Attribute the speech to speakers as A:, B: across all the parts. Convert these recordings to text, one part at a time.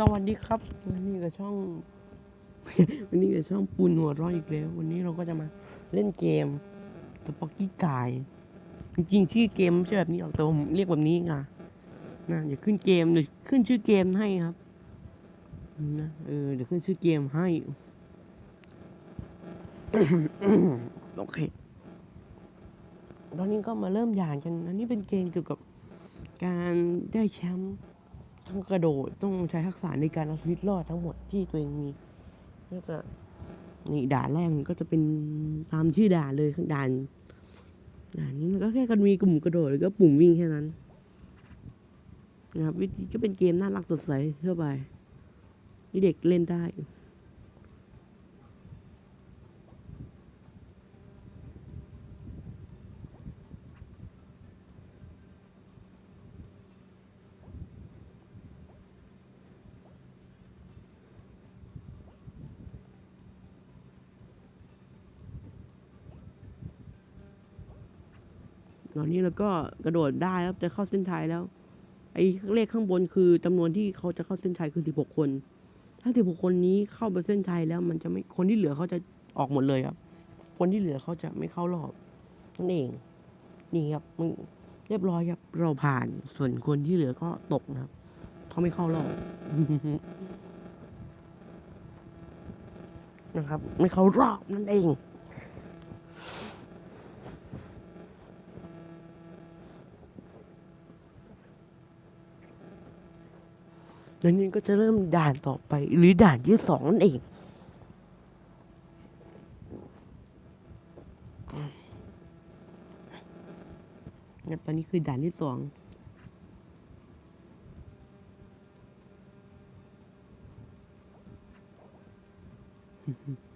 A: สวัสดีครับ วันนี้กับช่อง วันนี้กับช่องปูนหัวร้อนอีกแล้ว วันนี้เราก็จะมาเล่นเกมตะปอกกี้กาย จริงๆชื่อเกมไม่ใช่แบบนี้หรอกแต่ผมเรียกแบบนี้ไงนะเดี๋ยวขึ้นเกมเดี๋ยวขึ้นชื่อเกมให้ครับนะเออเดี๋ยวขึ้นชื่อเกมให้โอเคตอนนี้ก็มาเริ่มอย่างกัน อันนี้เป็นเกมเกี่ยวกับการได้แชมป์ ต้องกระโดดต้องใช้ทักษะในการเอาชีวิตรอดทั้งหมดที่ตัวเองมีก็จะนี่ด่านแรกก็จะเป็นตามชื่อด่านเลยด่านด่านนี้มันก็แค่กันมีกลุ่มกระโดดแล้วก็ปุ่มวิ่งแค่นั้นนะครับวิธีก็เป็นเกมน่ารักสดใสทั่วไปที่เด็กเล่นได้ ตอนนี้เราก็กระโดดได้แล้วจะเข้าเส้นชัยแล้ว ไอ้เลขข้างบนคือจำนวนที่เขาจะเข้าเส้นชัยคือ16คน ถ้า16คนนี้เข้าไปเส้นชัยแล้ว มันจะไม่คนที่เหลือเขาจะออกหมดเลยครับ คนที่เหลือเขาจะไม่เข้ารอบนั่นเอง นี่ครับมันเรียบร้อยครับ เราผ่านส่วนคนที่เหลือก็ตกนะครับเขาไม่เข้ารอบนะครับ ไม่เข้ารอบนั่นเอง แล้วนี่ก็จะเริ่มด่านต่อไป หรือด่านที่สองนั่นเองเนี่ยตอนนี้คือด่านที่สองไ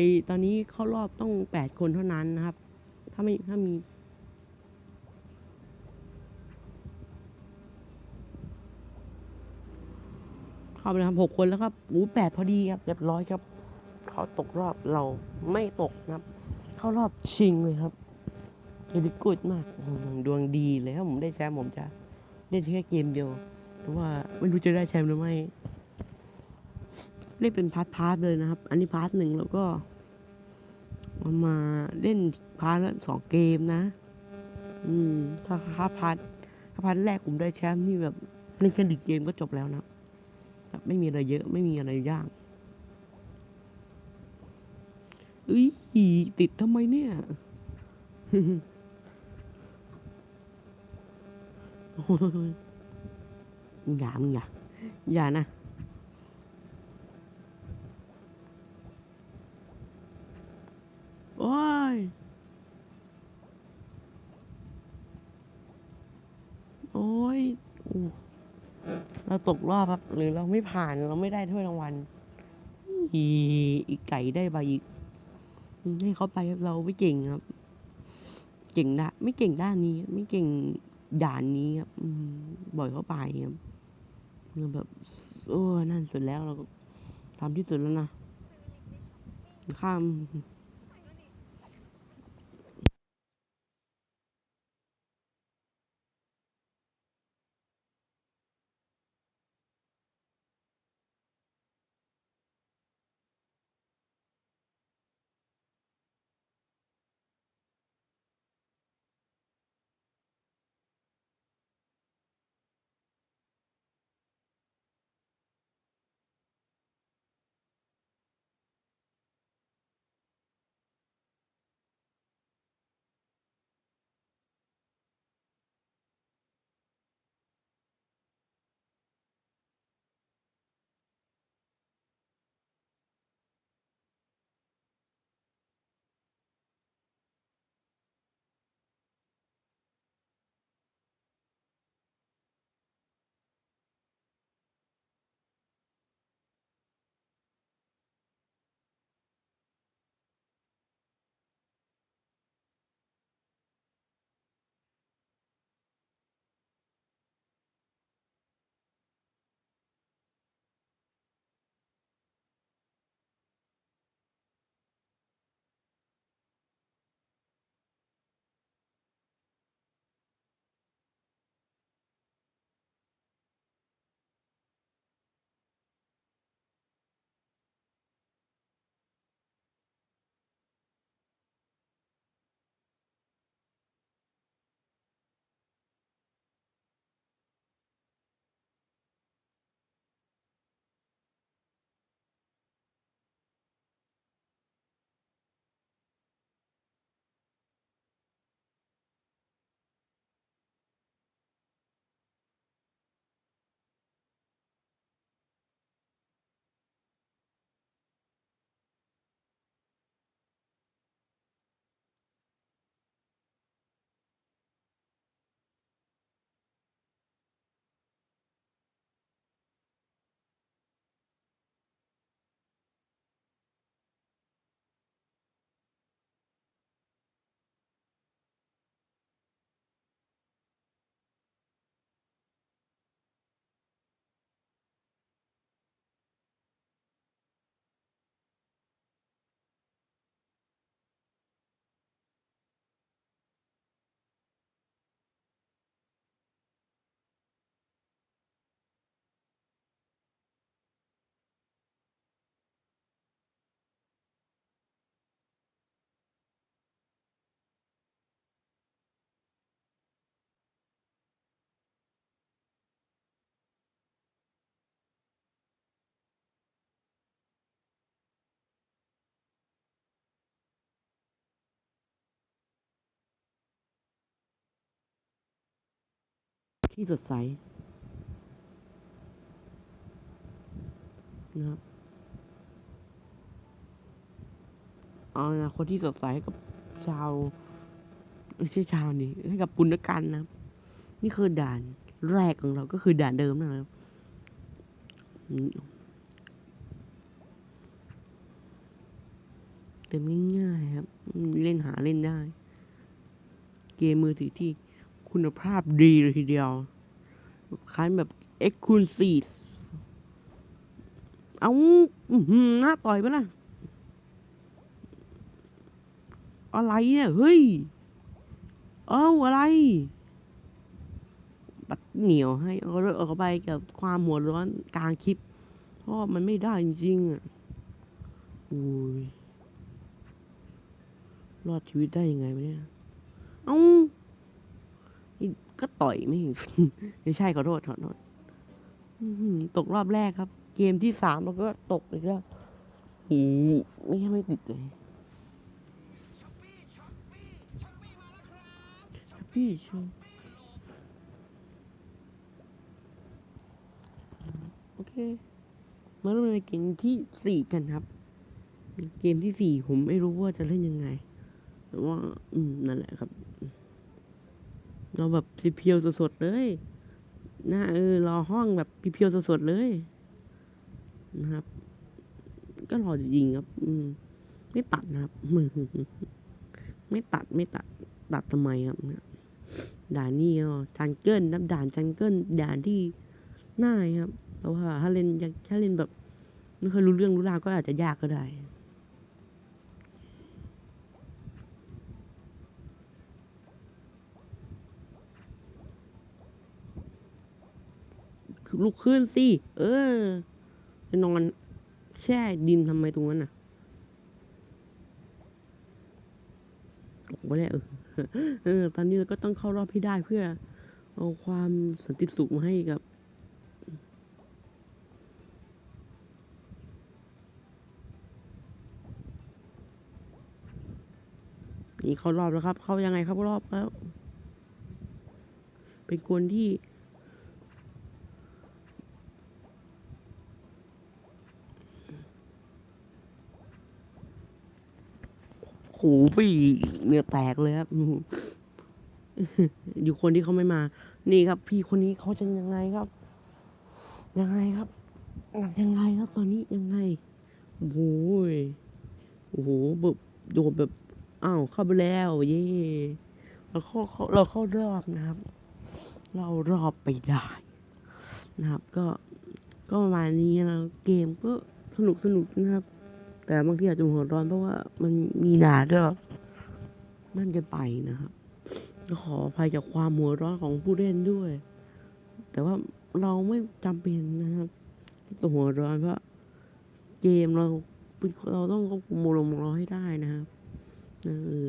A: อตอนนี้เข้ารอบต้องแปดคนเท่านั้นนะครับ ถ้าไม่ถ้ามีเข้าไปครับหกคนแล้วครับอู้แปดพอดีครับเรียบร้อยครับ เขาตกรอบเราไม่ตกนะครับ เข้ารอบชิงเลยครับเ e ลิกูดมากดวงดีเลยถ้าผมได้แชมป์ผมจะเล่นแค่เกมเดียว แต่ว่าไม่รู้จะได้แชมป์หรือไม่ เล่นเป็นพาร์ทพาร์ทเลยนะครับ อันนี้พาร์ทหนึ่งแล้วก็เอามาเล่นพาร์ทละสองเกมนะ อืม ถ้าถ้าพาร์ทถ้าพาร์ทแรกผมได้แชมป์นี่แบบเล่นแค่ดึกเกมก็จบแล้วนะแบบไม่มีอะไรเยอะไม่มีอะไรยากเอ้ยติดทำไมเนี่ยโอ้ยมึงอย่ามึงอย่าอย่านะ โอ้ย โอ้ยอู้เรา ตกรอบครับ หรือเราไม่ผ่านเราไม่ได้ถ้วยรางวัลอีอีกไก่ได้ใบอีกให้เขาไปเราไม่เก่งครับ เก่งด้ไม่เก่งด้านนี้ ไม่เก่งด่านนี้ครับบ่อยเข้าไปครับเราแบบโอ้นั่นสุดแล้วเราก็ทำที่สุดแล้วนะข้าม ที่สดใสนะครับเอานาคตที่สดใสกับชาวไม่ใช่ชาวนี่ให้กับปุณกันนะครับนี่คือด่านแรกของเราก็คือด่านเดิมนะครับเต็มง่ายๆครับ เล่นหาเล่นได้ เกมมือถือที่ คุณภาพดีเลยทีเดียว คล้ายแบบ Exclusive เอาหน้าต่อยไปะล่ะอะไรเนี่ย เฮ้ย เอ้าอะไร ปัดเหนียวให้เอาเลิกเอไปกับความหัวร้อนกลางคลิป เพราะมันไม่ได้จริงๆอะอุ้ยรอดชีวิตได้ยังไงวะเนี่ย เอ้า ก็ต่อยไม่ไม่ใช่ขอโทษขอโทษตกรอบแรกครับ เกมที่สามเราก็ตกอีกแล้วโอ้โหไม่ใช่ไม่ติดเลยพี่ชมโอเค มาเริ่มในเกมที่สี่กันครับ เกมที่สี่ผมไม่รู้ว่าจะเล่นยังไง แต่ว่า อืม นั่นแหละครับ เราแบบสิเพียวสดๆเลยนะเออรอห้องแบบเพียวสดๆเลยนะครับ ก็รอจริงครับ อืม ไม่ตัดนะครับ ไม่ตัดไม่ตัด ตัดทำไมครับด่านนี้ก็จันเกิลนับด่านจันเกิลด่านที่ง่ายครับแต่ว่าถ้าเล่นถ้าเล่นแบบไม่เคยรู้เรื่องรู้ราวก็อาจจะยากก็ได้ ลุกขึ้นสิเออจะนอนแช่ดินทำไมตรงนั้นน่ะตกไปแล้วเออเออตอนนี้เราก็ต้องเข้ารอบให้ได้เพื่อ เอาความสันติสุขมาให้กับนี่เข้ารอบแล้วครับ เข้ายังไงครับรอบแล้ว เป็นคนที่ พี่เนื้อแตกเลยครับอยู่คนที่เขาไม่มา นี่ครับ พี่คนนี้เขาจะยังไงครับ ยังไงครับยังไงครับตอนนี้ยังไงโอ้โหยโอ้โหแบบโดนแบบอ้าวเข้าไปแล้วเย่เราเข้าเข้าเราเข้ารอบนะครับ เรารอบไปได้นะครับ ก็ก็ประมาณนี้นะเกมก็สนุกสนุกนะครับ แต่บางทีอาจจะหัวร้อนเพราะว่ามันมีด่าด้วยนั่นจะไปนะครับก็ขออภัยจากความหัวร้อนของผู้เล่นด้วย แต่ว่าเราไม่จำเป็นนะครับต้องหัวร้อนเพราะเกมเราเราต้องควบคุมอารมณ์ของเราให้ได้นะครับเออ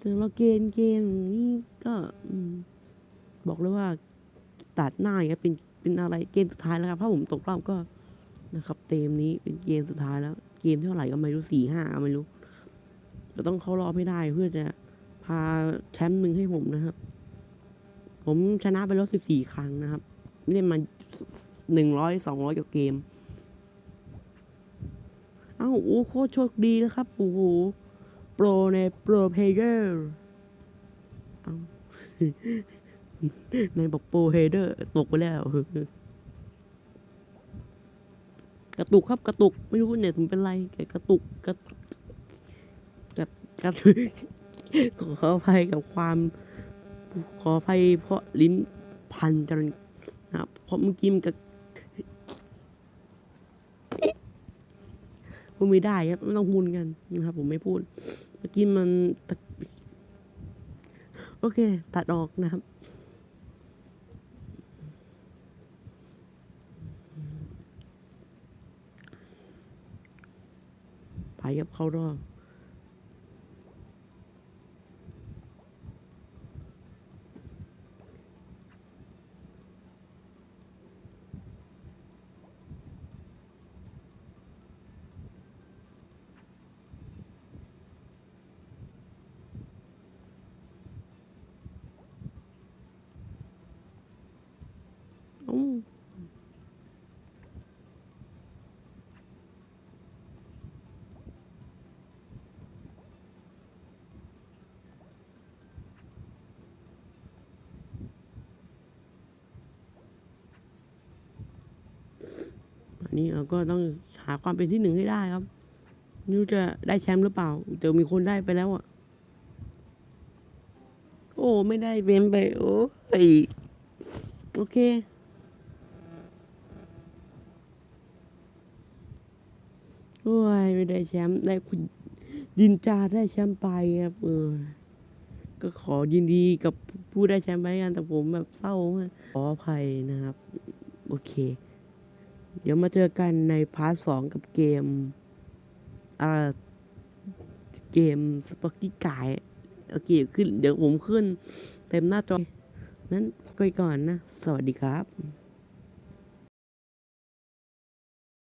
A: ถึงเราเกมเกมนี่ก็บอกเลยว่าตัดหน้าอย่างเงี้ยเป็นเป็นอะไรเกมสุดท้ายแล้วครับถ้าผมตกรอบก็นะครับ เกมนี้เป็นเกมสุดท้ายแล้ว เกมเท่าไหร่ก็ไม่รู้สี่ห้าไม่รู้จะต้องเข้ารอบให้ได้เพื่อจะพาแชมป์หนึ่งให้ผมนะครับ ผมชนะไปแล้วสิบสี่ครั้งนะครับเล่นมาหนึ่งร้อยสองร้อยกว่าเกม เอ้าโอ้โคตรโชคดีแล้วครับโอ้โหโปรในโปรเพเยอร์เอ้าในบอกโปรเพเยอร์ตกไปแล้ว กระตุกครับกระตุกไม่รู้เนี่ยผมเป็นไรแต่กระตุกกระกระกระขออภัยกับความ ขออภัยเพราะลิ้นพันกันนะครับเพราะเมื่อกี้มันกระพูดไม่ได้ครับไม่ต้องพูดกันนะครับ ผมไม่พูด เมื่อกี้มัน โอเค ตัดออกนะครับายกับเข้ารอบ นี้เราก็ต้องหาความเป็นที่หนึ่งให้ได้ครับไม่รู้จะได้แชมป์หรือเปล่าแต่มีคนได้ไปแล้วอะ โอ้ไม่ได้เบมไป โอ้ยโอเคโอ้ยไม่ได้แชมป์ได้คุณดินจาได้แชมป์ไปครับเออก็ขอยินดีกับผู้ได้แชมป์ไปกันแต่ผมแบบเศร้ามากขออภัยนะครับ โอเค เดี๋ยวมาเจอกันในพาร์ทสองกับเกมอ่าเกมสปอกกี้กายโอเคขึ้น เดี๋ยวผมขึ้น เต็มหน้าจอนั้นไปก่อนนะ สวัสดีครับ